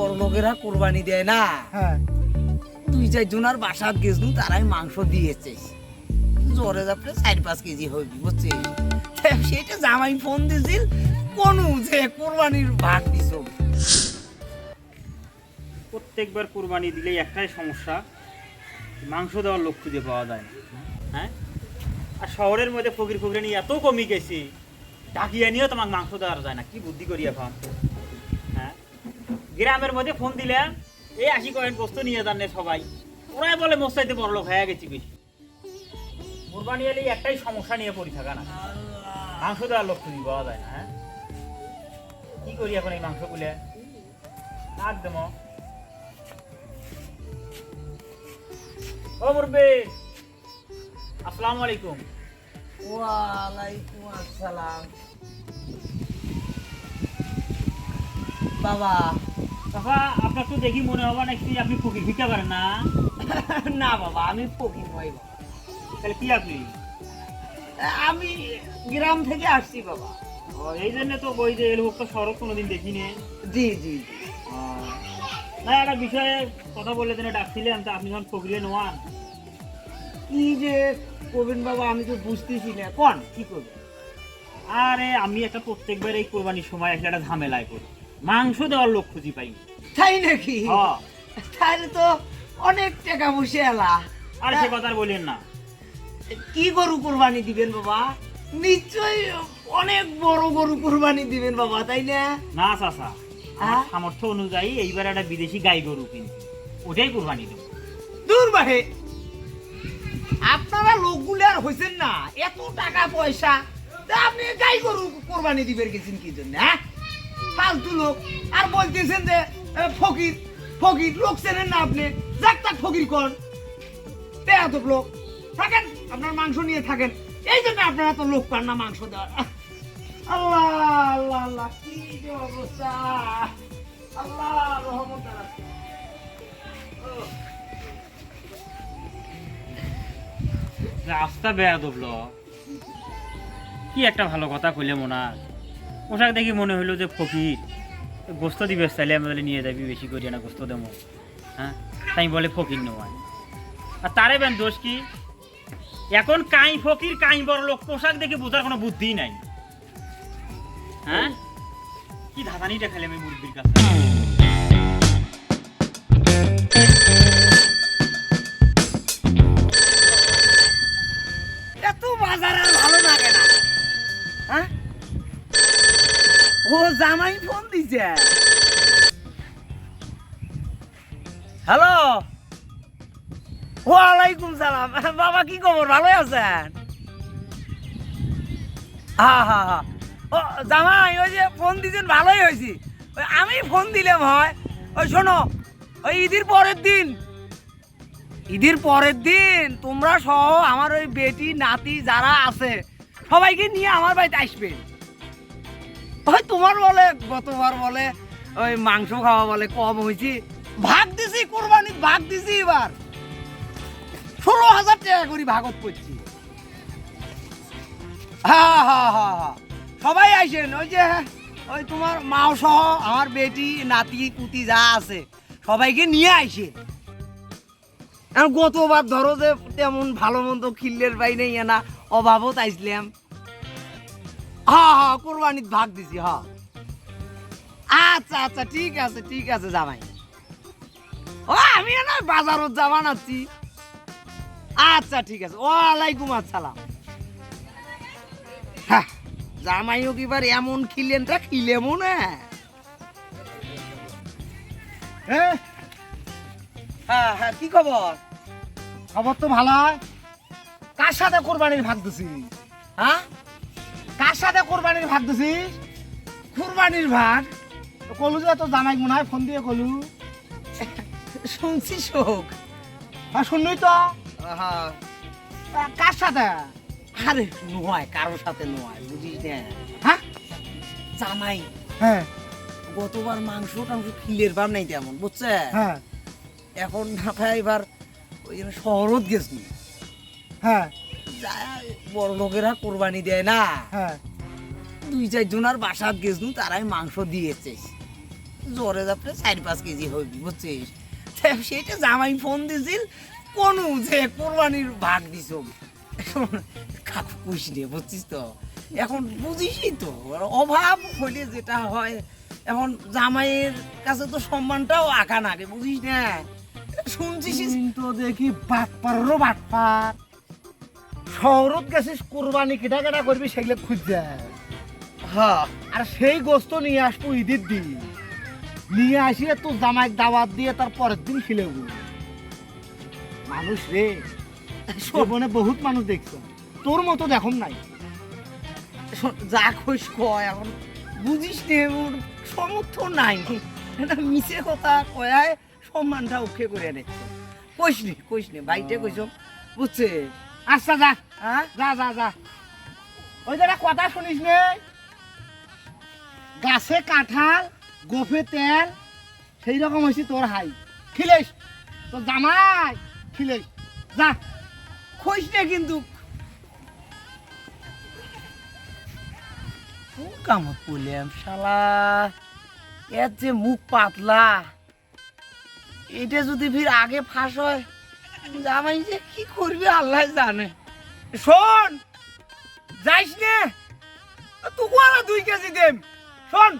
বড় লোকেরা কোরবানি দেয় না। হ্যাঁ। দুই চার জনার বাসাত গেছনু তারাই মাংস দিয়েছে। জ্বরে যাপড়ে চার পাঁচ কেজি হবি বুঝছি সেটা জামাই ফোন দিছিল কোন যে কোরবানির ভাগ দিছ? প্রত্যেকবার কোরবানি দিলেই একটাই সমস্যা মাংস দেওয়ার লোক খুঁজে পাওয়া যায় না। হ্যাঁ? আর শহরের মধ্যে ফকির ফকির নিয়ে এত কমে গেছি ডাকিয়ে নিয়েও তোমাকে মাংস দেওয়া যায় না কি বুদ্ধি করি এখন? হ্যাঁ গ্রামের মধ্যে ফোন দিলে এই আশি কয়েন বস্তু নিয়ে যান সবাই। ওরাই বলে মোস্তাইতে বড় লোক হয়ে গেছি বেশি। কোরবানি এলে একটাই সমস্যা নিয়ে পড়ি থাকা না। মাংস দেওয়ার লোক খুঁজে পাওয়া যায় না হ্যাঁ? কি করি এখন এই মাংসগুলো রাখ দেবো ও মুরবে আসসালামু আলাইকুম। ওয়ালাইকুম আসসালাম। বাবা আপনার তো দেখি মনে হবে আপনি ফকির ভিক্ষা করেন না। না বাবা আমি ফকির নই বাবা। তাহলে কি আপনি? আমি গ্রাম থেকে আসছি বাবা। ও, এই জন্য তো বই যে তো শরৎ কোনোদিন দেখিনি। জি জি। না একটা বিষয়ে কথা বলে দিনে ডাকছিলেন তা আপনি যখন ফকিরে নোয়ান কি যে করবেন বাবা আমি তো বুঝতেছি না। কোন? কি করবে আরে আমি একটা প্রত্যেকবার এই কোরবানির সময় একটা একটা ঝামেলায় করি মাংস দেওয়ার লোক খুঁজি পাই তাই নাকি? হ্যাঁ। তাহলে তো অনেক টাকা বসে এলা। আর সে কথা বলেন না। কি গরু কোরবানি দিবেন বাবা? নিশ্চয়ই অনেক বড় গরু কোরবানি দিবেন বাবা তাই না? না চাচা। হ্যাঁ? সামর্থ্য অনুযায়ী এইবার একটা বিদেশি গাই গরু কিনছি। ওটাই কোরবানি দেবো। দূর বাহে আপনারা লোকগুলো আর হয়েছেন না এত টাকা পয়সা। তা আপনি গাই গরু কোরবানি দিবেন গেছেন কি জন্য হ্যাঁ? ফালতু লোক। আর বলতেছেন যে ফকির ফকির, লোক চেনেন না আপনি। যাক তাক ফকির কর। বেয়াদব লোক। থাকেন, আপনার মাংস নিয়ে থাকেন। এই জন্য আপনারা তো লোক পান না মাংস দেওয়ার। আল্লাহ আল্লাহ রাস্তা বেয়া দবল কি একটা ভালো কথা কইলে মোনার পোশাক দেখি মনে হলো যে ফকির। গোস্ত দিবে আমি বলে নিয়ে যাবি, বেশি করি না, গোস্ত দেবো। হ্যাঁ? তাই বলে ফকির নেওয়া। আর তারে বেন দোষ কি? এখন কাই ফকির, কাই বড় লোক, পোশাক দেখে বোঝার কোনো বুদ্ধি নাই। হ্যাঁ? কি ধাঁধানিটা খেলে আমি মুরগির কাছে। জামাই ফোন দিছে। হ্যালো? ওয়ালাইকুম সালাম। বাবা, কি খবর? ভালো আছেন? হা হা হা। ও, জামাই, ওই যে ফোন দিয়েছেন ভালোই হয়েছি। আমি ফোন দিলাম হয়। ওই শোনো, ওই ঈদের পরের দিন, ঈদের পরের দিন তোমরা সহ আমার ওই বেটি, নাতি যারা আছে, সবাইকে নিয়ে আমার বাড়িতে আসবে। তোমার বলে, গতবার বলে, ওই মাংস খাওয়া বলে, কম হয়েছি। ভাগ দিছি কোরবানি ভাগ দিছি এবার। ষোলো হাজার টাকা করে ভাগত করছি। হ্যাঁ হ্যাঁ হ্যাঁ সবাই আইসেন, ওই যে, ওই তোমার মাও সহ আমার বেটি, নাতি কুতি যা আছে, সবাইকে নিয়ে আইসেন। আর গতবার ধরো যে তেমন ভালো মন্দ খিল্লের বাই নেই, না, অভাবত আইসলাম। হ্যাঁ হ্যাঁ কোরবানিত ভাগ দিছি হ্যাঁ। আচ্ছা আচ্ছা ঠিক আছে ঠিক আছে জামাই। ও আমি না বাজারত যাবা নাচ্ছি আচ্ছা ঠিক আছে ওয়ালাইকুম আসসালাম। হ্যাঁ জামাইও কিবার এমন খিলেনটা খিলেমো না। হ্যাঁ হ্যাঁ হ্যাঁ কি খবর? খবর তো ভালো হয় কার সাথে কোরবানির ভাগ দিছি? হ্যাঁ? সাথে কোরবানির ভাগ দিছিস? কুরবানির ভাগ কলু যে তো জানাই মনে হয় ফোন দিয়ে কলু। শুনছি শোক। হ্যাঁ শুনলি তো? কার সাথে? আরে নয় কারোর সাথে নয় বুঝিস না। হ্যাঁ? জামাই হ্যাঁ। গতবার মাংস টাংস খিলের ভাব নাই তেমন বুঝছে? হ্যাঁ। এখন না পাই এবার ওই জন্য শহরত গেছি। হ্যাঁ। বড় লোকেরা কোরবানি দেয় না। হ্যাঁ। দুই চার জনার বাসাত গেছনু, তারাই মাংস দিয়েছে। জ্বরে যাপড়ে চার পাঁচ কেজি হবি বুঝছিস? তা সেইটা জামাই ফোন দিছিল, কোন যে কোরবানির ভাগ দিছ? কাকু পুষ নে বুঝছিস তো? এখন বুঝিসই তো অভাব হলে যেটা হয়, এখন জামাইয়ের কাছে তো সম্মানটাও আঁকা নাগে বুঝিস না? শুনছিস? তো দেখি বাটপারও বাটপার। শহরত গেছিস, কোরবানি কেটা কেটা করবি সেগুলো খুঁজছে হ্যাঁ আর সেই গোস্ত নিয়ে আসব ঈদের দিন। নিয়ে আসিয়ে তোর জামাই দাওয়াত দিয়ে তার পরের দিন খিলেব মানুষ রে জীবনে বহুত মানুষ দেখছ। তোর মতো দেখুন নাই। যা খুশ কয় এখন বুঝিস নে ওর সমর্থন নাই। এটা মিছে কথা কয়ায় সম্মানটা উঠে করে নিচ্ছে কইস নি কইস নি বাইটে কইস। বুঝছে? আচ্ছা যা। হ্যাঁ? যা যা যা। ওই যে কথা শুনিস নে? গাছে কাঁঠাল, গোফে তেল, সেই রকম হয়েছে তোর হাই। খিলেস তোর জামাই খিলেস যা। কইস নে কিন্তু। কামত পড়লাম শালা? এর যে মুখ পাতলা। এটা যদি ফির আগে ফাঁস হয়, জামাই যে কি করবি আল্লাহ জানে। শোন, যাইস নে। তোকে আর দুই কেজি দেম। শোন